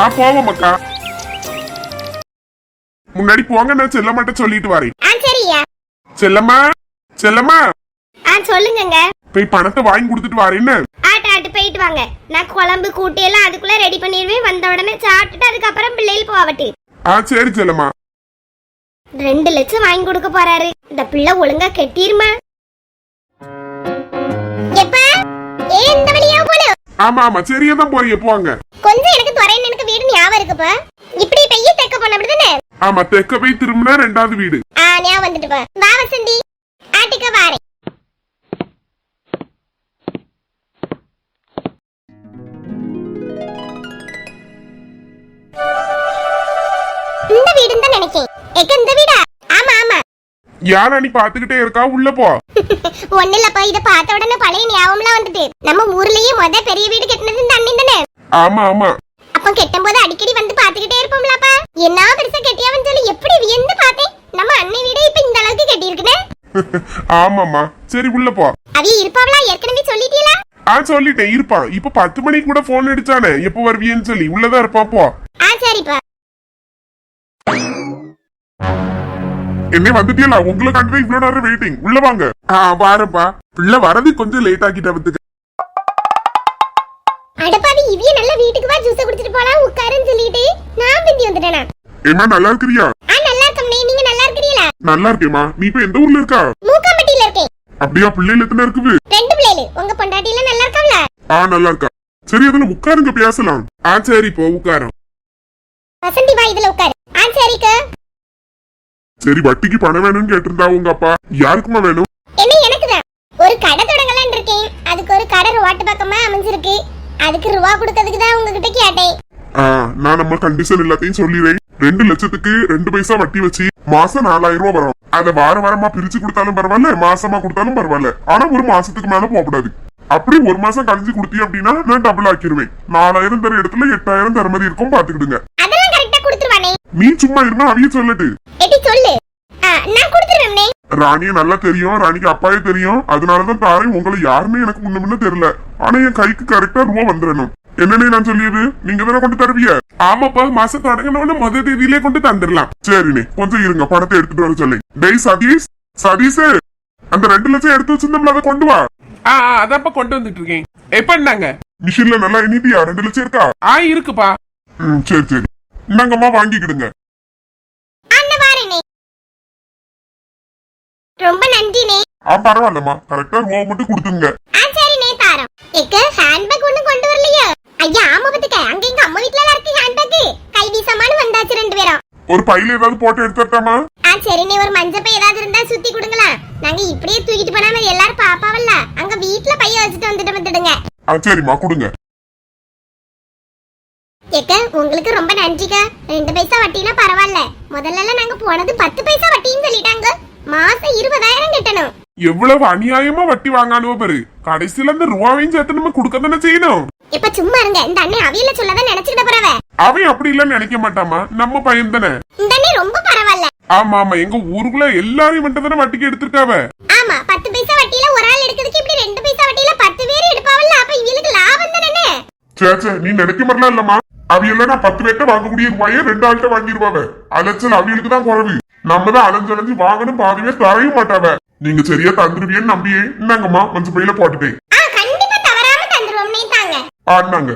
ஆ போவோம் அக்கா. முன்னாடி போங்க நான் செல்லம்மாட்ட சொல்லிட்டு வரேன். ஆ சரியா. செல்லம்மா செல்லம்மா. ஆ சொல்லுங்கங்க. போய் பணத்தை வாங்கி கொடுத்துட்டு வரேன்னு ஆட்டு ஆட்டு போயிட்டு வாங்க. நான் குழம்பு கூட்டு எல்லாம் அதுக்குள்ள ரெடி பண்ணிடுவேன். வந்த உடனே சாப்பிட்டுட்டு அதுக்கப்புறம் பிள்ளைகள் போவட்டு ஆ சரி செல்லம்மா. ரெண்டு லட்சம் வாங்கி கொடுக்க போறாரு. இந்த பிள்ளை ஒழுங்கா கெட்டிருமா? ஆமா ஆமா சரியா தான் போறீங்க. போங்க கொஞ்சம் எனக்கு துறைன்னு எனக்கு இப்படி பெய்ய தெக்க போன அப்படிதானே? ஆமா தெக்க போய் திரும்பினா ரெண்டாவது வீடு. ஆ ஞாபகம் வந்துட்டு பா. வா வசந்தி. ஆட்டுக்க வாரேன் இந்த வீடுன்னு தான் நினைச்சேன். எக்க இந்த வீடா? ஆமா ஆமா. யாரா நீ பாத்துக்கிட்டே இருக்கா? உள்ள போ. ஒண்ணு இல்லப்பா இத பார்த்த உடனே பழைய ஞாபகம்லாம் வந்துட்டு. நம்ம ஊர்லயே முத பெரிய வீடு கட்டினது இந்த அண்ணன் தானே? ஆமா ஆமா. அப்ப கெட்டும் போது அடிக்கடி வந்து பாத்துக்கிட்டே இருப்போம்லப்பா. என்ன பெருசா கெட்டியாவன்னு சொல்லி எப்படி வியந்து பார்த்தேன்? நம்ம அண்ணன் வீடு இப்ப இந்த அளவுக்கு கட்டி இருக்குன்னு ஆமாம்மா. சரி உள்ள போ. அவி இருப்பாவளா? ஏற்கனவே சொல்லிட்டீங்களா ஆ சொல்லிட்டேன். இருப்பான் இப்ப பத்து மணிக்கு கூட போன் அடிச்சானே. எப்போ வருவியன்னு சொல்லி. உள்ளதான் இருப்பான் போ. ஆ சரிப்பா. என்ன வந்துட்டீங்களா உங்களை கண்டு இவ்வளவு நேரம் வெயிட்டிங் உள்ள வாங்க. ஆ வாரப்பா பிள்ளை வரது கொஞ்சம் லேட் ஆக்கிட்ட வந்துட்டேனா ஏமா நல்லா இருக்கிறியா? ஆ நல்லா இருக்கம்னே நீங்க நல்லா இருக்கிறீங்களா? நல்லா நீ இப்ப எந்த ஊர்ல இருக்கா? மூக்காம்பட்டியில இருக்கேன். அப்படியா பிள்ளைகள் எத்தனை இருக்குது? ரெண்டு பிள்ளைகள். உங்க பொண்டாட்டியில நல்லா இருக்காங்களா? ஆ நல்லா இருக்கா. சரி அதுல உட்காருங்க பேசலாம். ஆ சரி இப்போ உட்காரோம் வசந்தி வா இதுல உட்காரு. ஆ சரிக்கா. சரி வட்டிக்கு பணம் வேணும்னு கேட்டிருந்தா உங்க அப்பா. யாருக்குமா வேணும்? என்ன எனக்கு தான். ஒரு கடை தொடங்கலாம்னு இருக்கேன். அதுக்கு ஒரு கடை ரோட்டு பக்கமா அமைஞ்சிருக்கு. அதுக்கு ரூபா கொடுக்கறதுக்கு தான் உங்ககிட்ட கேட்டேன். நான் நம்ம கண்டிஷன் எல்லாத்தையும் சொல்லிடுறேன். ரெண்டு லட்சத்துக்கு ரெண்டு பைசா வட்டி வச்சு மாசம் நாலாயிரம் ரூபாய் வரும். அத வார வாரமா பிரிச்சு கொடுத்தாலும் பரவாயில்ல மாசமா கொடுத்தாலும் பரவாயில்ல. ஆனா ஒரு மாசத்துக்கு மேல போகக்கூடாது அப்படி ஒரு மாசம் கழிஞ்சு கொடுத்தீங்க அப்படின்னா நான் டபுள் ஆக்கிருவேன். நாலாயிரம் தர இடத்துல எட்டாயிரம் தர மாதிரி இருக்கும் பாத்துக்கிடுங்க நீ சும்மா இருந்தா அவைய சொல்லட்டு. ராணிய நல்லா தெரியும் ராணிக்கு அப்பாயே தெரியும். அதனாலதான் தாரேன் உங்களை யாருன்னு எனக்கு முன்ன முன்ன தெரியல. ஆனா என் கைக்கு கரெக்டா ரூபா வந்துடணும். என்னன்னு நான் சொல்லியது? நீங்க தானே கொண்டு தருவிய? ஆமாப்பா மாசம் தொடங்கினவன முத தேதியிலே கொண்டு தந்துடலாம். சரிண்ணே கொஞ்சம் இருங்க பணத்தை எடுத்துட்டு வர சொல்லி. டேய் சதீஷ் சதீஷ் அந்த ரெண்டு லட்சம் எடுத்து வச்சிருந்தோம்ல அதை கொண்டு வா. ஆ அதான்ப்பா கொண்டு வந்துட்டு இருக்கேன் எப்ப இந்தாங்க? மிஷின்ல நல்லா எண்ணிட்டியா ரெண்டு லட்சம் இருக்கா? ஆ இருக்குப்பா. ம் சரி சரி. இந்தாங்கம்மா வாங்கிக்கிடுங்க. ரொம்ப நன்றினே. ஆ பரவாயில்லம்மா. கரெக்டா ரூபா மட்டும் கொடுத்துங்க ஆ சரினே தாரம் எக்க ஹேண்ட்பேக் ஒண்ணும் கொண்டு வரலையோ ஐயா ஆமா பத்துக்க அங்க எங்க அம்மா வீட்ல எல்லாம் இருக்கு ஹேண்ட்பேக் கை வீசமானு வந்தாச்சு ரெண்டு பேரும் ஒரு பையில ஏதாவது போட்டு எடுத்துட்டாமா ஆ சரிண்ணே ஒரு மஞ்சள் பை ஏதாவது இருந்தா சுத்தி கொடுங்களா. நாங்க இப்படியே தூக்கிட்டு போனா எல்லாரும் பாப்பாவல்ல. அங்க வீட்ல பைய வச்சுட்டு வந்துட்டு வந்துடுங்க. ஆ சரிம்மா கொடுங்க. ஏக்க உங்களுக்கு ரொம்ப நன்றிக்கா. ரெண்டு பைசா வட்டினா பரவாயில்ல. முதல்ல எல்லாம் நாங்க போனது பத்து பைசா வட்டின்னு சொல்லிட்டாங்க. மாசம் இருபதாயிரம் கட்டணும். எவ்வளவு அநியாயமா வட்டி வாங்கானுவோ பாரு. கடைசியில அந்த ரூபாவையும் சேர்த்து நம்ம கொடுக்க தானே செய்யணும்? இப்ப சும்மா இருங்க. இந்த அண்ணன் அவியல சொல்லதான் நினைச்சுக்கிட்ட போறவ. அவன் அப்படி இல்லன்னு நினைக்க மாட்டாமா நம்ம பையன் தானே. இந்த அண்ணன் ரொம்ப பரவாயில்ல. ஆமா ஆமா. எங்க ஊருக்குள்ள எல்லாரையும் மட்டும் தானே வட்டிக்கு எடுத்திருக்காவ ஆமா பத்து பைசா வட்டியில ஒரு ஆள் எடுக்கிறதுக்கு இப்படி ரெண்டு பைசா வட்டியில பத்து பேர் எடுப்பாவல்ல? அப்ப இவங்களுக்கு லாபம் தானே? சேச்சே நீ நினைக்க மாதிரிலாம் இல்லம்மா. அவியெல்லாம் நான் பத்து பேர்ட்ட வாங்கக்கூடிய ரூபாயை ரெண்டு ஆள்கிட்ட வாங்கிருவாவ. அலைச்சல் அவியலுக்கு தான் குறைவு. நம்ம தான் அலைஞ்சலைஞ்சு வாங்கணும் பாதி பேர் தரையும் மாட்டாவ. நீங்க சரியா தந்துருவியன்னு நம்பியே இந்தாங்கம்மா கொஞ்சம் பையில போட்டுட்டேன். ஆடினாங்க.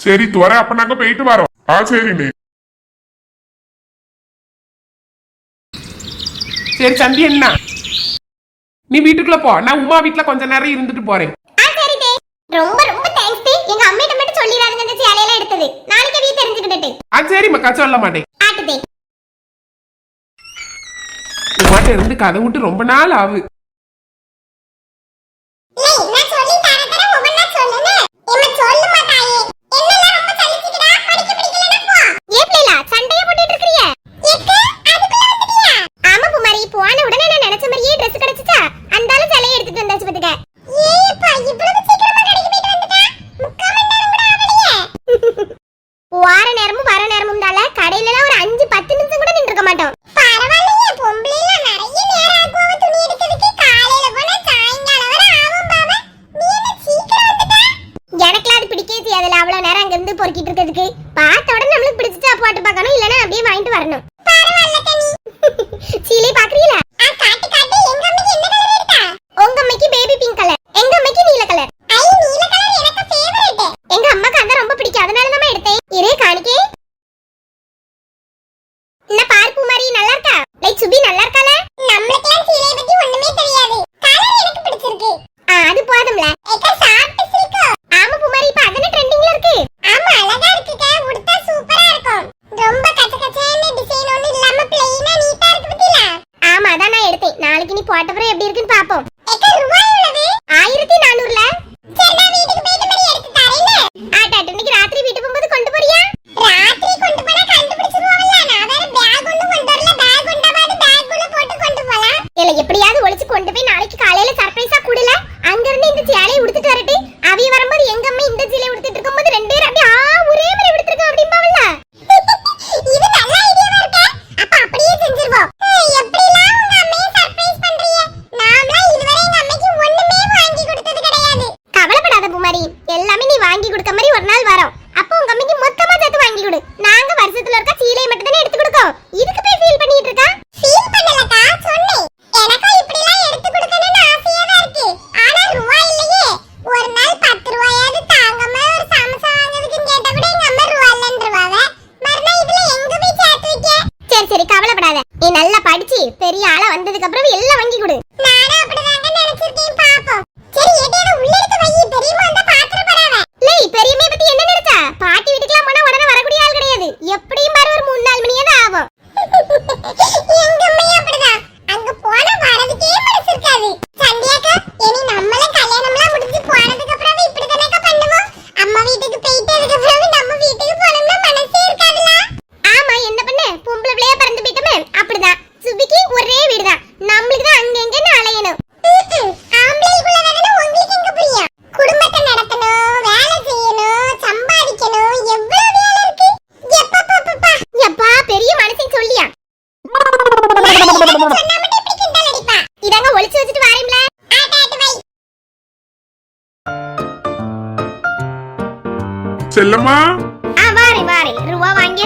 சரி துவர அப்ப நாங்க போயிட்டு வரோம். ஆ சரிண்ணே. சரி சந்தி என்ன? நீ வீட்டுக்குள்ள போ. நான் உமா வீட்டுல கொஞ்ச நேரம் இருந்துட்டு போறேன். ஆ சரி தே ரொம்ப ரொம்ப தேங்க்ஸ் தே எங்க அம்மிட்ட மட்டும் சொல்லிடாதுங்க. இந்த சேலையெல்லாம் எடுத்தது. நாளைக்கு வீ தெரிஞ்சுக்கிட்டு ஆ சரி மக்கா சொல்ல மாட்டேன். ஆட்டு தே உமாட்ட இருந்து கதை விட்டு ரொம்ப நாள் ஆகு நான் இருந்து பொறுக்கிட்டு இருக்கிறதுக்கு. பார்த்த உடனே நம்மளுக்கு பிடிச்சிட்டு போட்டு பார்க்கணும். இல்லைன்னா அப்படியே வாங்கிட்டு வரணும்.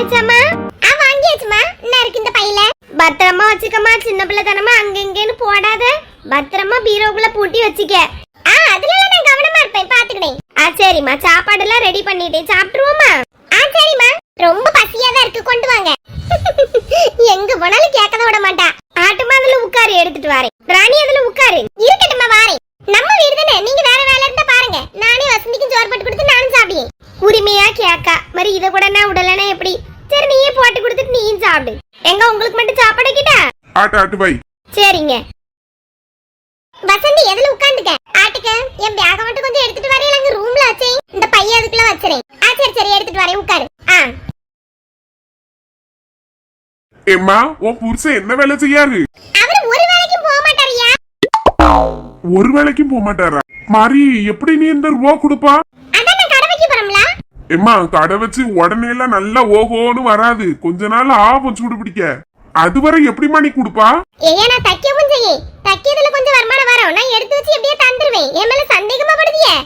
வாங்கியாச்சாமா? ஆ வாங்கியாச்சுமா. என்ன இருக்கு இந்த பையில? பத்திரமா வச்சுக்கமா சின்ன பிள்ளை தானமா அங்க இங்கன்னு போடாத. பத்திரமா பீரோக்குள்ள பூட்டி வச்சுக்க. ஆ அதுல நான் கவனமா இருப்பேன். பாத்துக்கிறேன் ஆ சரிம்மா. சாப்பாடு எல்லாம் ரெடி பண்ணிட்டேன் சாப்பிட்டுருவோமா ஆ சரிம்மா. ரொம்ப பசியா தான் இருக்கு. கொண்டு வாங்க. எங்க போனாலும் கேட்கத விட மாட்டா. ஆட்டுமா அதுல உட்காரு. எடுத்துட்டு வரேன். ராணி அதுல உட்காரு. இருக்கட்டுமா வாரேன். நம்ம வீடு தானே. நீங்க வேற வேலை இருந்தா பாருங்க நானே வசந்திக்கும் சோறு போட்டு கொடுத்து நானும் சாப்பிடுவேன் உரிமையா கேக்கா மாதிரி இத கூட நான் விடலனா எப்படி சரி நீயே போட்டு கொடுத்துட்டு நீயும் சாப்பிடு. எங்க உங்களுக்கு மட்டும் சாப்பாடு கிட்டா? ஆட்டு ஆட்டு வை சரிங்க. வசந்தி எதுல உட்காந்துக்க ஆட்டுக்க என் பேக மட்டும் கொஞ்சம் எடுத்துட்டு வரேன் அங்க ரூம்ல வச்சேன். இந்த பையன் அதுக்குள்ள வச்சிரேன் ஆ சரி சரி எடுத்துட்டு வரேன் உட்காரு. ஆ. ஏம்மா உன் புருஷன் என்ன வேலை செய்யாரு? அவரு ஒரு வேலைக்கும் போக மாட்டாரியா ஒரு வேலைக்கும் போக மாட்டாரா? மாறி எப்படி நீ இந்த ரூபா கொடுப்பா அதான் நான் கடை வைக்க ஏம்மா கடை வச்சு உடனே எல்லாம் நல்லா ஓஹோன்னு வராது. கொஞ்ச நாள் ஆகும் சூடு பிடிக்க. அதுவரை எப்படிம்மா நீ கொடுப்பா? ஏயா நான் தைக்கவும் செய்யேன். தைக்கிறதுல கொஞ்சம் வருமானம் வரும். நான் எடுத்து வச்சு எப்படியே தந்துருவேன். என் மேல சந்தேகமா படுதியே?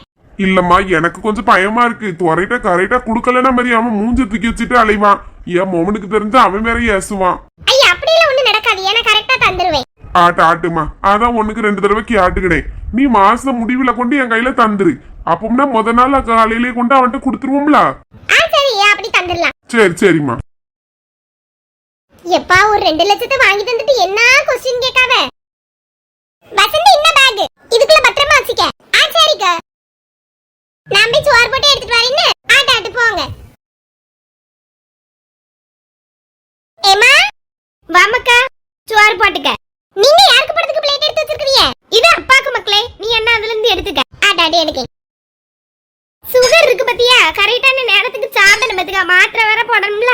இல்லம்மா எனக்கு கொஞ்சம் பயமா இருக்கு. துறையிட்ட கரெக்டா குடுக்கலன்னா மாதிரி அவன் மூஞ்ச தூக்கி வச்சுட்டு அலைவான். என் மோமனுக்கு தெரிஞ்சு அவன் வேற ஏசுவான் ஐயா அப்படியெல்லாம் ஒண்ணு நடக்காது. ஏன்னா கரெக்டா தந்துருவேன். ஆட்டு ஆட்டுமா. அதான் உனக்கு ரெண்டு தடவைக்கு ஆட்டுக்கினேன் நீ மாசம் முடிவுல கொண்டு என் கையில தந்துரு. அப்போம்னா முத நாள் காலையிலேயே கொண்டு அவன்கிட்ட கொடுத்துருவோம்ல? ஆ சரி சரிம்மா. எப்பா ஒரு ரெண்டு லட்சத்தை வாங்கி தந்துட்டு என்ன கொஸ்டின் கேட்காத? வசந்தி என்ன பேக் இதுக்குள்ள பத்திரமா வச்சுக்க. ஆ சரிக்கா நான் போய் சோறு போட்டு எடுத்துட்டு வரேன்னு ஆட்டு ஆட்டு போங்க. ஏமா வாமக்கா சோறு போட்டுக்க நீங்க யாருக்கு போறதுக்கு பிளேட் எடுத்து வச்சிருக்கீங்க இது அப்பாக்கு மக்களே நீ என்ன அதுல இருந்து எடுத்துக்க ஆட்டாடி சுகர் இருக்கு பத்தியா? கரெக்டான நேரத்துக்கு சாப்பிடணும் பத்துக்கா. மாத்திரை வேற போடணும்ல.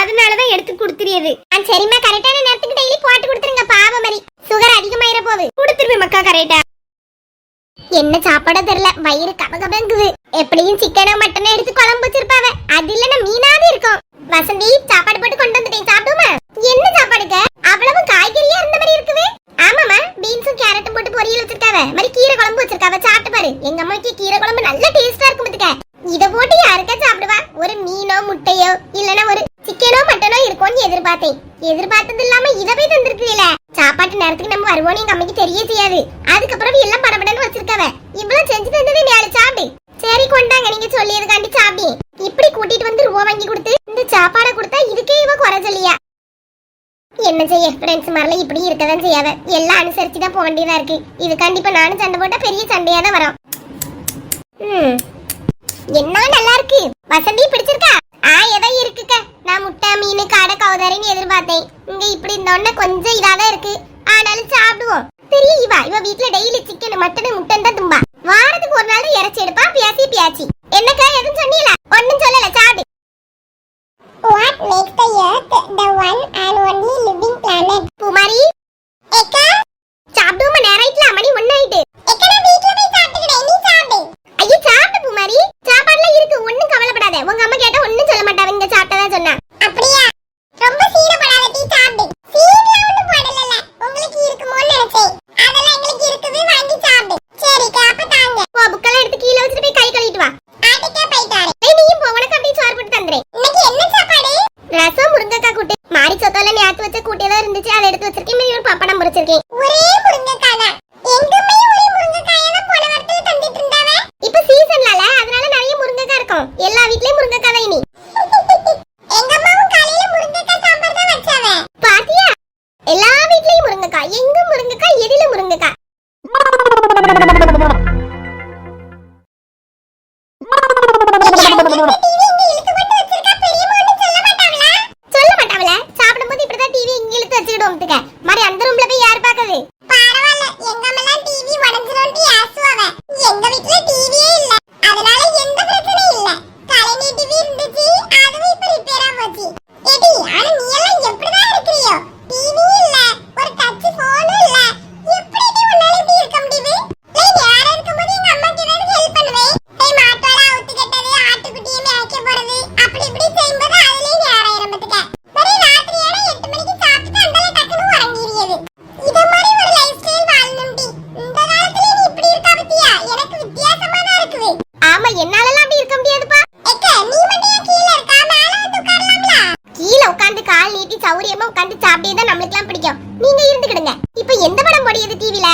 அதனாலதான் எடுத்து கொடுத்துறியது சரிம்மா. கரெக்டான நேரத்துக்கு டெய்லி போட்டு கொடுத்துருங்க. பாவம் மாதிரி. சுகர் அதிகமாயிர போகுது கொடுத்துருவேன் மக்கா கரெக்டா என்ன சாப்பாடோ தெரியல. வயிறு கபகபங்குது. எப்படியும் சிக்கனோ மட்டனோ எடுத்து குழம்பு வச்சிருப்பாவ. அது இல்லைன்னா மீனாவே இருக்கும். வசந்தி சாப்பாடு போட்டு கொண்டு வந்துட்டேன். சாப்பிடுமா என்ன சாப்பாடுங்க அவ்வளவு காய்கறியா இருந்த மாதிரி இருக்குது ஆமாமா பீன்ஸும் கேரட்டும் போட்டு பொரியல் வச்சிருக்காவ மாதிரி கீரை குழம்பு வச்சிருக்காவ சாப்பிட்டு பாரு எங்க அம்மாக்கு கீரை குழம்பு நல்ல டேஸ்டா இருக்கும் பாத்துக்க இத போட்டு யாருக்கா சாப்பிடுவா ஒரு மீனோ முட்டையோ இல்லனா ஒரு சிக்கனோ மட்டனோ இருக்கும்னு எதிர்பார்த்தேன். எதிர்பார்த்தது இல்லாம இதவே போய் தந்திருக்கீல சாப்பாட்டு நேரத்துக்கு நம்ம வருவோம்னு எங்க அம்மைக்கு தெரிய செய்யாது. அதுக்கப்புறம் எல்லாம் படபடன்னு வச்சிருக்கவ. இவ்வளவு செஞ்சு தந்தது நீ சாப்பிடு. சரி கொண்டாங்க. நீங்க சொல்லியதுக்காண்டி சாப்பிடு. இப்படி கூட்டிட்டு வந்து ரூபா வாங்கி கொடுத்து இந்த சாப்பாடை கொடுத்தா இதுக்கே இவ குறை சொல்லியா? என்ன செய்ய? ஃப்ரெண்ட்ஸ் மாதிரில இப்படி இருக்கதான் செய்யாத. எல்லாம் அனுசரிச்சு தான் போக வேண்டியதா இருக்கு. இது கண்டிப்பா நானும் சண்டை போட்டா பெரிய சண்டையா தான் வரும் என்ன நல்லா இருக்கு? வசந்தி பிடிச்சிருக்கா ஆ ஏதோ இருக்குக்க நான் முட்டை கவுதாரின்னு எதிர்பார்த்தேன். இங்க இப்படி இருந்தோடனே கொஞ்சம் இதாதான் இருக்கு. ஆனாலும் சாப்பிடுவோம். பெரிய இவா இவ வீட்ல டெய்லி சிக்கன் மட்டன் முட்டன் தான் தும்பா. வாரத்துக்கு ஒரு நாள் இறைச்சி எடுப்பா பியாசி பியாச்சி. என்னக்கா எதுவும் சொன்னீல ஒண்ணும் சொல்லல சாப்பிடு. What makes the earth the one and only living planet? பூமாரி. ஏக்கா சாப்பிடுமா நேராயிட்டல மணி ஒண்ணாயிட்டு ஏக்கா நான் வீட்ல போய் சாப்பிட்டுக்கிறேன் நீ சாப்பிடு ஐயோ சாப்பிடு பூமாரி சாப்பாடுலாம் இருக்கு ஒண்ணும் கவலைப்படாத உங்க அம்மா கேட்டா ஒண்ணும் சொல்ல மாட்டாங்க இங்க சாப்பிட்டதா சொன்னா அப்படியா ரொம்ப சீனப்படாத டீ சாப்பிடு சீன்லாம் ஒண்ணும் போடலல உங்களுக்கு இருக்குமோன்னு நினைச்சேன் அதெல்லாம் எங்களுக்கு இருக்குது வாங்கி சாப்பிடு சரிக்கா அப்ப தாங்க போ புக்கெல்லாம் எடுத்து கீழே வச்சுட்டு போய் கை கழுவிட்டு வா ஆட்டுக்கே போயிட்டாரு ஏய் நீயும் போ உனக்கு அப்படியே சோறு போட்டு தந்துறேன் இன்னைக்கு என்ன சாப்பாடு ரசம் முருங்கக்காய் கூட்டு. மாரி சொத்தால நேத்து வச்ச கூட்டியெல்லாம் இருந்துச்சு அதை எடுத்து வச்சிருக்கேன். மீதி ஒரு பப்படம் பொரிச்சிருக்கேன். ஒரே முருங்கக்காய் தான். எங்குமே ஒரே முருங்கக்காயை தான் போன வாரத்துல தந்துட்டு இருந்தாவே? இப்ப சீசன்லால அதனால நிறைய முருங்கக்காய் இருக்கும். எல்லா வீட்லயும் முருங்கக்காய் தான் இனி. எங்க அம்மாவும் காலையில முருங்கக்காய் சாம்பார் தான் வச்சாவ? பாத்தியா? எல்லா வீட்லயும் முருங்கக்காய். எங்க முருங்கக்காய் எதில முருங்கக்காய்? சொல்ல சௌரியமா உட்காந்து சாப்பிட்டே தான் நம்மளுக்குலாம் பிடிக்கும். நீங்க இருந்துக்கிடுங்க. இப்போ எந்த படம் போடியது டிவில